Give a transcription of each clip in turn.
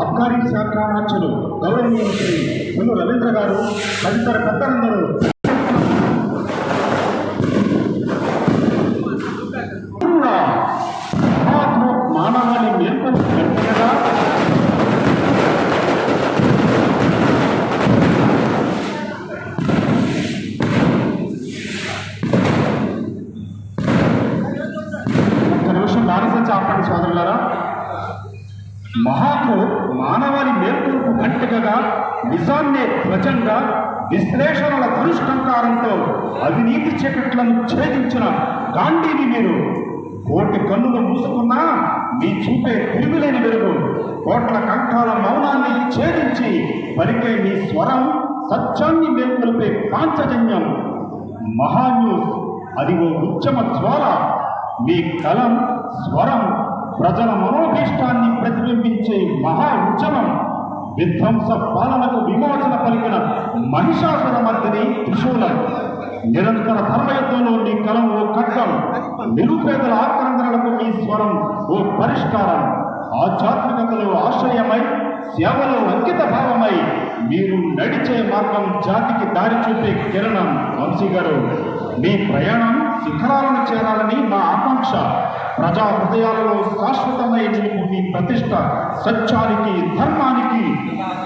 అబ్కారీ శాఖ అధ్యక్షులు గౌరవనీయ శ్రీ పుల్లు రవీంద్ర గారు తదితర పెద్దలందరూ నిజాన్నే ధ్వజంగా విశ్లేషణల ధనుష్కంకారంతో అవినీతి చీకట్లను ఛేదించిన గాంధీని మీరు కోటి కన్నులు మూసుకున్నా మీ చూపే తిరుగులేని వెలుగు కోట్ల కంఠాల మౌనాన్ని ఛేదించి పలికే మీ స్వరం సత్యాన్ని మేల్కొల్పే పాంచజన్యం. మహాన్యూస్ అది ఓ ఉద్యమ జ్వాల. మీ కలం స్వరం ప్రజల మనోభీష్టాన్ని ప్రతిబింబించే మహా ఉద్యమం. విధ్వంస పాలనకు విమోచన పలికిన మహిషాసుర మర్దిని త్రిశూలం. నిరంతర ధర్మయుద్ధంలో నీ కలం ఓ ఖడ్గం. నిరుపేదల ఆక్రందనలకు నీ స్వరం ఓ పరిష్కారం. ఆధ్యాత్మికతలో ఆశ్రయమై సేవలో అంకిత భావమై మీరు నడిచే మార్గం జాతికి దారి చూపే కిరణం వంశీ గారు మీ ప్రయాణం శిఖరాలను చేరాలని మా ఆకాంక్ష. ప్రజా హృదయాలలో శాశ్వతమై నిలుపు మీ ప్రతిష్ట సత్యానికి ధర్మానికి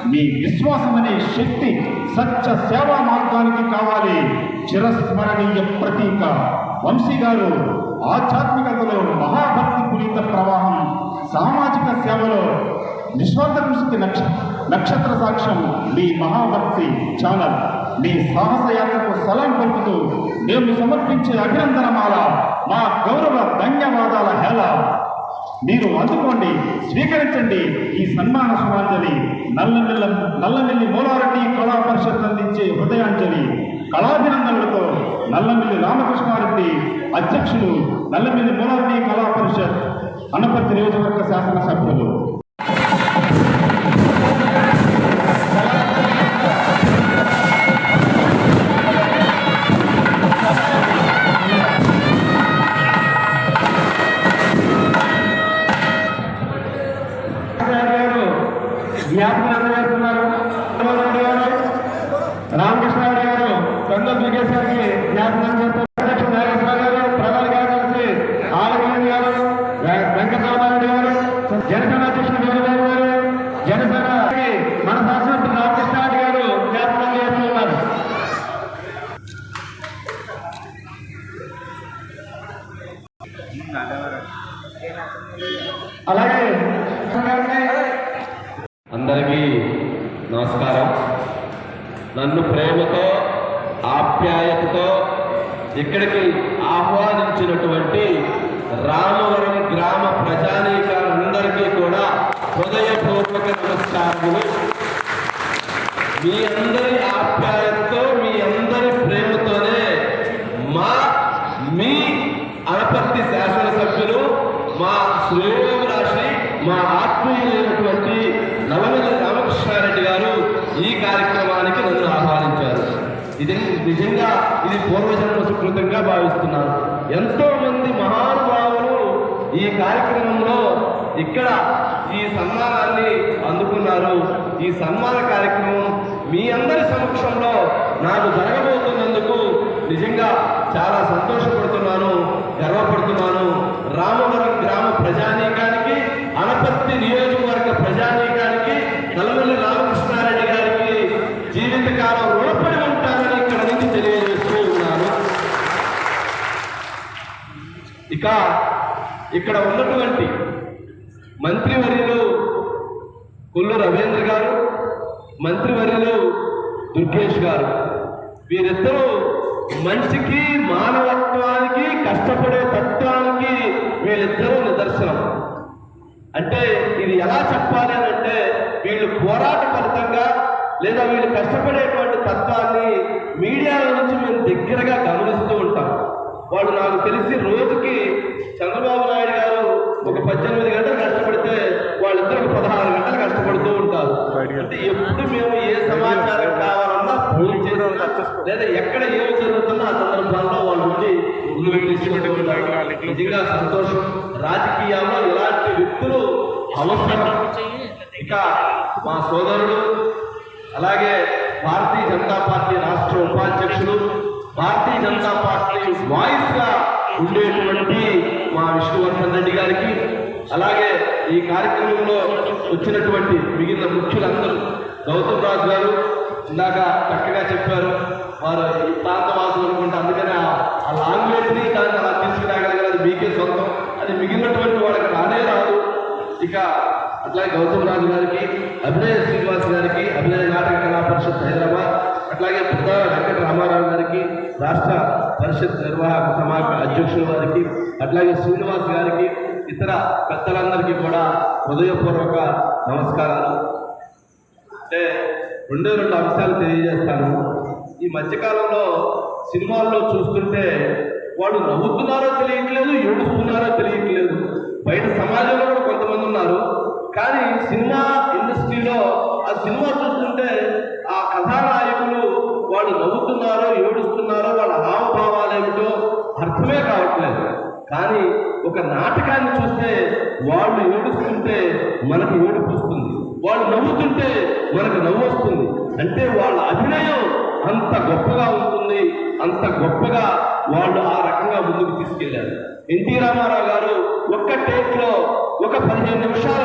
మీ విశ్వాసమనే శక్తి సత్య సేవా మార్గానికి కావాలి. చిరస్మరణీయ ప్రతీక. వంశీ గారు ఆధ్యాత్మికతలో మహాభక్తి పునీత ప్రవాహం సామాజిక సేవలో నిస్వార్థ కృషికి నక్ష నక్షత్ర సాక్ష్యం మీ మహాభక్తి ఛానల్. మీ సాహస యాత్రకు సలాం పలుకుతూ మేము సమర్పించే అభినందనమాల మా గౌరవ ధన్యవాదాల హేళ. మీరు అందుకోండి స్వీకరించండి ఈ సన్మాన సుమాంజలి నల్లమిల్ల నల్లమిల్లి మూలారెడ్డి కళా పరిషత్ అందించే హృదయాంజలి. కళాభినందనలతో నల్లమిల్లి రామకృష్ణారెడ్డి అధ్యక్షులు నల్లమిల్లి మూలారెడ్డి కళా పరిషత్ అనపర్తి నియోజకవర్గ శాసనసభ్యులు. గారు అలాగే అందరికీ నమస్కారం. నన్ను ప్రేమతో ఆప్యాయతతో ఇక్కడికి ఆహ్వానించినటువంటి రామవరం గ్రామ ప్రజానీకాలందరికీ కూడా హృదయపూర్వక నమస్కారములు. మీ అందరి ఆప్యాయతతో మీ అందరి ప్రేమతోనే మా మీ అనపర్తి శాసనసభ్యులు మా శ్రేయోభిలాషి మా ఆత్మీయులైనటువంటి నవమిల్లి రామకృష్ణారెడ్డి గారు ఈ కార్యక్రమానికి నన్ను ఆహ్వానించారు. ఇది నిజంగా ఇది పూర్వజన్మ సుకృతంగా భావిస్తున్నాను. ఎంతో మంది మహానుభావులు ఈ కార్యక్రమంలో ఇక్కడ ఈ సన్మానాన్ని అందుకున్నారు. ఈ సన్మాన కార్యక్రమం మీ అందరి సమక్షంలో నాకు జరగబోతున్నందుకు నిజంగా చాలా సంతోషపడుతున్నాను. గర్వపడుతున్నాను. రామవరం గ్రామ ప్రజానీకానికి అనపత్తి నియోజకవర్గ ప్రజానీకానికి నల్లమల్లి రామకృష్ణారెడ్డి గారికి జీవితకాలం రుణపడి ఉంటానని ఇక్కడ నుంచి తెలియజేస్తూ ఉన్నాను. ఇక ఇక్కడ ఉన్నటువంటి మంత్రివర్యులు కొల్లు రవీంద్ర గారు మంత్రివర్యులు దుర్గేష్ గారు. వీరిద్దరూ మనిషికి మానవత్వానికి కష్టపడే తత్వానికి వీళ్ళిద్దరూ నిదర్శనం. అంటే ఇది ఎలా చెప్పాలి అని అంటే వీళ్ళు పోరాట ఫలితంగా లేదా వీళ్ళు కష్టపడేటువంటి తత్వాన్ని మీడియాల నుంచి మేము దగ్గరగా గమనిస్తూ ఉంటాం. వాళ్ళు నాకు తెలిసి రోజుకి చంద్రబాబు నాయుడు గారు ఒక పద్దెనిమిది గంటలు కష్టపడితే వాళ్ళిద్దరు పదహారు గంటలు కష్టపడుతూ ఉంటారు. అంటే ఎప్పుడు మేము ఏ సమాచారం కావాలన్నా ఫోన్ చేసి లేదా ఎక్కడ ఏమి జరుగుతుందో ఆ సందర్భాల్లో వాళ్ళు వచ్చి ముందు నిజంగా సంతోషం. రాజకీయాల్లో ఇలాంటి వ్యక్తులు అవసరం. ఇక మా సోదరుడు అలాగే భారతీయ జనతా పార్టీ రాష్ట్ర ఉపాధ్యక్షుడు భారతీయ జనతా పార్టీ వాయిస్గా ఉండేటువంటి మా విష్ణువర్ధన్ రెడ్డి గారికి అలాగే ఈ కార్యక్రమంలో వచ్చినటువంటి మిగిలిన ముఖ్యులందరూ గౌతమ్ రాజు గారు ఇందాక చక్కగా చెప్పారు. వారు ఈ ప్రాంత వాసులు అనుకుంటే అందుకనే ఆ- లాంగ్వేజ్ని లాంగ్వేజ్ దాన్ని అలా తీసుకురాగలిగినది మీకే సొంతం. అది మిగిలినటువంటి వాళ్ళకి రానే రాదు. ఇక అట్లాగే గౌతమ్ రాజు గారికి అభినయ శ్రీనివాస్ గారికి అభినయ నాటక కళా పరిషత్ హైదరాబాద్ అట్లాగే పెద్ద వెంకట రామారావు గారికి రాష్ట్ర పరిషత్ నిర్వాహక సమాఖ్య అధ్యక్షుల వారికి అట్లాగే శ్రీనివాస్ గారికి ఇతర పెద్దలందరికీ కూడా హృదయపూర్వక నమస్కారాలు. అంటే రెండే రెండు అంశాలు తెలియజేస్తాను. ఈ మధ్యకాలంలో సినిమాల్లో చూస్తుంటే వాళ్ళు నవ్వుతున్నారో తెలియట్లేదు ఏడుస్తున్నారో తెలియట్లేదు. బయట సమాజంలో కూడా కొంతమంది ఉన్నారు. కానీ సినిమా ఇండస్ట్రీలో ఆ సినిమా చూస్తుంటే ఆ కథానాయకులు వాళ్ళు నవ్వుతున్నారో ఏడుస్తున్నారో వాళ్ళ హావభావాలు ఏమిటో అర్థమే కావట్లేదు. కానీ ఒక నాటకాన్ని చూస్తే వాళ్ళు ఏడుస్తుంటే మనకు ఏడుపు వస్తుంది. వాళ్ళు నవ్వుతుంటే మనకు నవ్వు వస్తుంది. అంటే వాళ్ళ అభినయం అంత గొప్పగా ఉంటుంది అంత గొప్పగా వాళ్ళు ఆ రకంగా ముందుకు తీసుకెళ్ళారు. ఎన్టీ రామారావు గారు ఒక్క టేక్లో ఒక పదిహేను నిమిషాల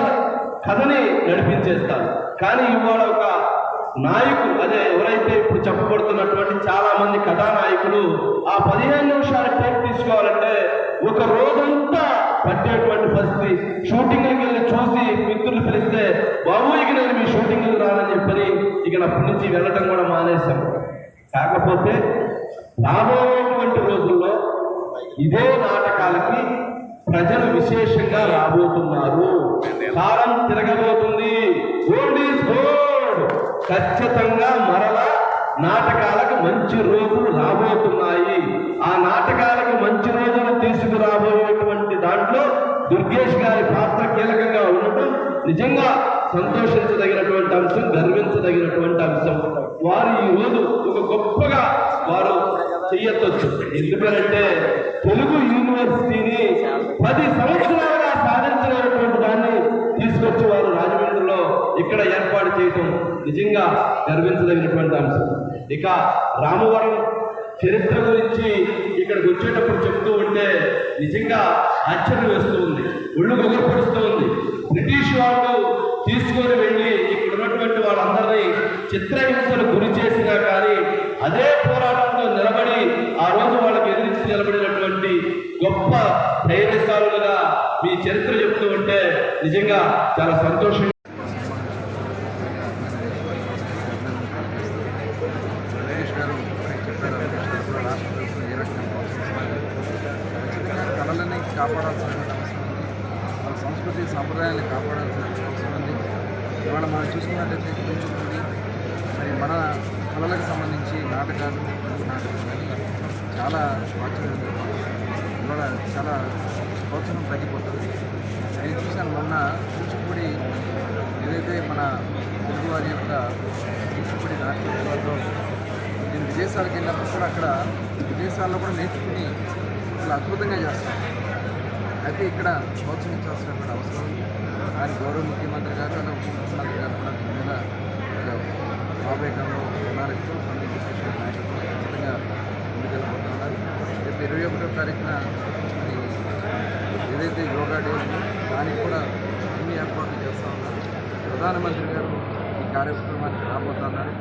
కథని నడిపించేస్తారు. కానీ ఇవాళ ఒక నాయకులు అదే ఎవరైతే ఇప్పుడు చెప్పబడుతున్నటువంటి చాలా మంది కథానాయకులు ఆ పదిహేను నిమిషాల టేక్ తీసుకోవాలంటే ఒక రోజంతా పట్టేటువంటి పరిస్థితి. షూటింగ్కి వెళ్ళి చూసి మిత్రులు పిలిస్తే బాబు ఇక నేను మీ షూటింగ్కి రానని చెప్పని ఇక అప్పటి నుంచి వెళ్ళటం కూడా మానేశాం కాకపోతే రాబోయేటువంటి రోజుల్లో ఇదే నాటకాలకి ప్రజలు విశేషంగా రాబోతున్నారు. కాలం తిరగబోతుంది. ఖచ్చితంగా మరలా నాటకాలకు మంచి రోజులు రాబోతున్నాయి. ఆ నాటకాలకు మంచి రోజులు తీసుకురాబోయేటువంటి దాంట్లో దుర్గేష్ గారి పాత్ర కీలకంగా ఉండటం నిజంగా సంతోషించదగినటువంటి అంశం గర్వించదగినటువంటి అంశం. వారు ఈ రోజు ఒక గొప్పగా వారు చెయ్యొచ్చు. ఎందుకంటే తెలుగు యూనివర్సిటీని పది సంవత్సరాలుగా సాధించలేనటువంటి దాన్ని తీసుకొచ్చి వారు రాజమండ్రిలో ఇక్కడ ఏర్పాటు చేయటం నిజంగా గర్వించదగినటువంటి అంశం. ఇక రామవరం చరిత్ర గురించి ఇక్కడికి వచ్చేటప్పుడు చెప్తూ ఉంటే నిజంగా ఆశ్చర్యం వేస్తూ ఉంది ఒళ్ళు గొగరపడుస్తూ ఉంది. బ్రిటిష్ వాళ్ళు తీసుకొని వెళ్ళి ఇక్కడ ఉన్నటువంటి వాళ్ళందరినీ చిత్రహింసలు గురి చేసినా కానీ అదే పోరాటంలో నిలబడి ఆ రోజు వాళ్ళకి ఎదిరించి నిలబడినటువంటి గొప్ప ధైర్యశాలులుగా మీ చరిత్ర చెప్తూ ఉంటే నిజంగా చాలా సంతోషం రమేష్ గారు చెప్పారు రమేష్ గారు కూడా రాష్ట్ర ప్రభుత్వం ఏ రకంగా ప్రోత్సహిస్తున్నారు ఖచ్చితంగా కళలని కాపాడాల్సిన అవసరం ఉంది మన సంస్కృతి సాంప్రదాయాన్ని కాపాడాల్సిన అవసరం ఉంది. ఇవాళ మనం చూసుకున్నట్లయితే కూచిపూడి మరి మన కళలకు సంబంధించి నాటకాలు నాటకాలు కానీ చాలా ప్రాచుర్యం ఇవాళ చాలా ప్రోత్సాహం తగ్గిపోతుంది. నేను చూశాను మొన్న కూచిపూడి ఏదైతే మన తెలుగు వారి యొక్క కూచిపూడి నాటకాల్లో నేను విదేశాలకు వెళ్ళినప్పుడు కూడా అక్కడ విదేశాల్లో కూడా నేర్చుకుని చాలా అద్భుతంగా చేస్తాను అయితే ఇక్కడ ప్రోత్సహించాల్సినటువంటి అవసరం. ఆయన గౌరవ ముఖ్యమంత్రి గారు అలా ఉప ముఖ్యమంత్రి గారు కూడా దీని మీద ఒక ఆవేగంలో ఉన్నారు నాయకులు ఖచ్చితంగా ముందుకెళ్ళిపోతున్నారు రేపు ఇరవై ఒకటో తారీఖున మరి ఏదైతే యోగా డే ఉందో దానికి కూడా అన్ని ఏర్పాట్లు చేస్తూ ఉన్నారు. ప్రధానమంత్రి గారు ఈ కార్యక్రమానికి రాబోతున్నారు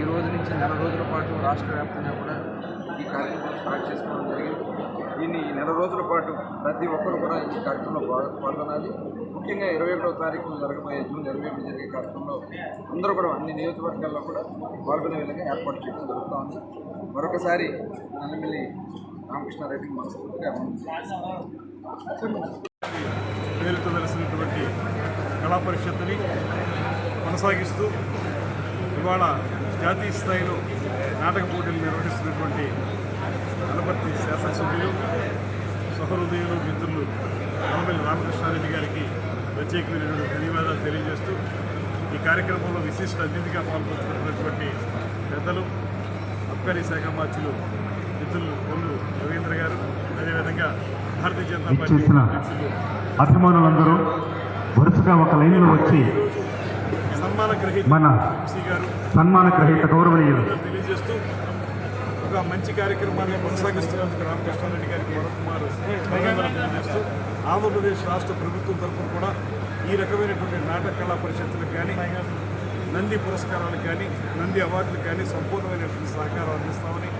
ఈ రోజు నుంచి నెల రోజుల పాటు రాష్ట్ర వ్యాప్తంగా కూడా ఈ కార్యక్రమం స్టార్ట్ చేసుకోవడం జరిగింది. దీన్ని నెల రోజుల పాటు ప్రతి ఒక్కరు కూడా ఈ కార్యక్రమంలో పాల్గొనాలి. ముఖ్యంగా ఇరవై ఒకటో తారీఖున జరగబోయే జూన్ ఇరవై ఒకటి జరిగే కార్యక్రమంలో అందరూ కూడా అన్ని నియోజకవర్గాల్లో కూడా పాల్గొనే విధంగా ఏర్పాటు చేయడం జరుగుతూ ఉంది. మరొకసారి నల్లమిల్లి రామకృష్ణారెడ్డికి మనస్ఫూర్తిగా పేరుతో వెలిసినటువంటి కళా పరిషత్తుని కొనసాగిస్తూ ఇవాళ జాతీయ స్థాయిలో నాటక పోటీలు నిర్వహిస్తున్నటువంటి అనపర్తి శాసనసభ్యులు సహృదయులు మిత్రులు నల్లబెల్లి రామకృష్ణారెడ్డి గారికి ప్రత్యేకమైనటువంటి ధన్యవాదాలు తెలియజేస్తూ ఈ కార్యక్రమంలో విశిష్ట అతిథిగా పాల్గొంటున్నటువంటి పెద్దలు అబ్కారీ శాఖ మార్చులు మిత్రులు కొల్లు రవీంద్ర గారు అదేవిధంగా భారతీయ జనతా పార్టీ అభిమానులందరూ వరుసగా ఒక లైన్లో వచ్చి సన్మాన గ్రహీత మన సన్మాన గ్రహీత గౌరవనీయులు ఒక మంచి కార్యక్రమాన్ని కొనసాగిస్తున్నందుకు రామకృష్ణారెడ్డి గారికి వరకుమారు అభినందనలు తెలియజేస్తూ ఆంధ్రప్రదేశ్ రాష్ట్ర ప్రభుత్వం తరఫున కూడా ఈ రకమైనటువంటి నాటక కళా పరిషత్తులకు కానీ నంది పురస్కారాలకు కానీ నంది అవార్డులకు కానీ సంపూర్ణమైనటువంటి సహకారం అందిస్తామని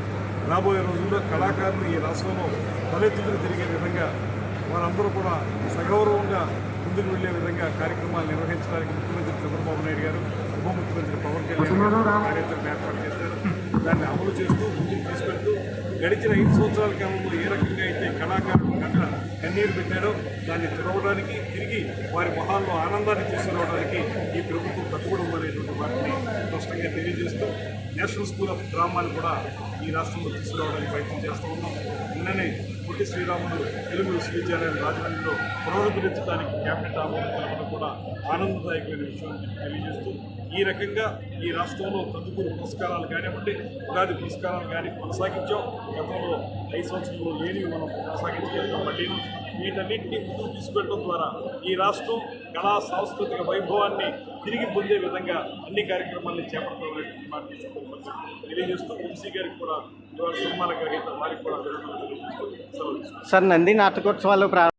రాబోయే రోజుల్లో కళాకారులు ఈ రాష్ట్రంలో తలెత్తుకుని తిరిగే విధంగా వారందరూ కూడా సగౌరవంగా ముందుకు వెళ్ళే విధంగా కార్యక్రమాలు నిర్వహించడానికి ముఖ్యమంత్రి చంద్రబాబు నాయుడు గారు ఉప ముఖ్యమంత్రి పవన్ కళ్యాణ్ కార్యక్రమం ఏర్పాటు చేశారు. దాన్ని అమలు చేస్తూ ముందుకు తీసుకెళ్తూ గడిచిన ఐదు సంవత్సరాల కాలంలో ఏ రకంగా అయితే కళాకారులు కట్ట కన్నీరు పెట్టారో దాన్ని తెరవడానికి తిరిగి వారి మొహాల్లో ఆనందాన్ని తీసుకురావడానికి ఈ ప్రభుత్వం కట్టుబడి అనేటువంటి వాటిని స్పష్టంగా తెలియజేస్తూ నేషనల్ స్కూల్ ఆఫ్ డ్రామాని కూడా ఈ రాష్ట్రంలో తీసుకురావడానికి ప్రయత్నం చేస్తూ ఉన్నాం. నిన్ననే పుట్టి శ్రీరాములు తెలుగు విశ్వవిద్యాలయం రాజధానిలో పునరుద్ధరించడానికి క్యాబినెట్ ఆమోదం తెలపడం కూడా ఆనందదాయకమైన విషయం తెలియజేస్తూ ఈ రకంగా ఈ రాష్ట్రంలో తదుపరి పురస్కారాలు కానివ్వండి ఉగాది పురస్కారాలు కానీ కొనసాగించాం. గతంలో ఐదు సంవత్సరంలో లేనివి మనం కొనసాగించగలిగాం మళ్ళీ వీటన్నింటినీ ముందుకు తీసుకెళ్ళడం ద్వారా ఈ రాష్ట్రం కళా సాంస్కృతిక వైభవాన్ని తిరిగి పొందే విధంగా అన్ని కార్యక్రమాలను చేపడతామని తెలియజేస్తూ వంశీ గారికి కూడా సార్ నంది నాటకోత్సవాలు ప్రా